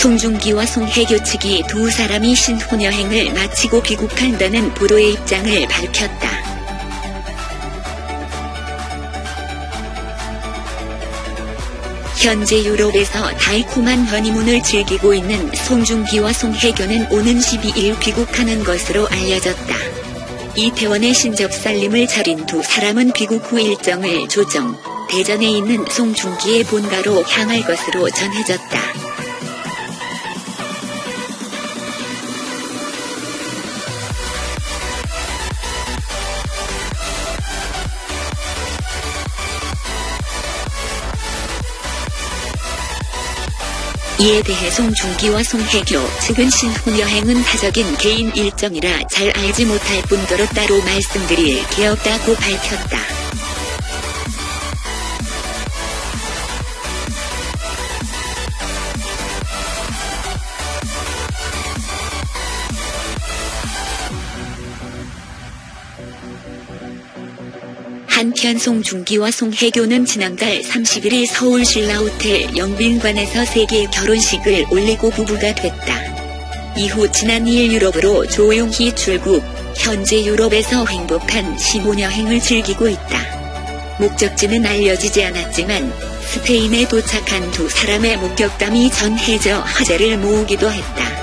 송중기와 송혜교 측이 두 사람이 신혼여행을 마치고 귀국한다는 보도의 입장을 밝혔다. 현재 유럽에서 달콤한 허니문을 즐기고 있는 송중기와 송혜교는 오는 12일 귀국하는 것으로 알려졌다. 이태원의 신접살림을 차린 두 사람은 귀국 후 일정을 조정, 대전에 있는 송중기의 본가로 향할 것으로 전해졌다. 이에 대해 송중기와 송혜교 측은 신혼여행은 사적인 개인 일정이라 잘 알지 못할 뿐더러 따로 말씀드릴 게 없다고 밝혔다. 한편 송중기와 송혜교는 지난달 31일 서울 신라호텔 영빈관에서 세계 결혼식을 올리고 부부가 됐다. 이후 지난 2일 유럽으로 조용히 출국, 현재 유럽에서 행복한 신혼여행을 즐기고 있다. 목적지는 알려지지 않았지만 스페인에 도착한 두 사람의 목격담이 전해져 화제를 모으기도 했다.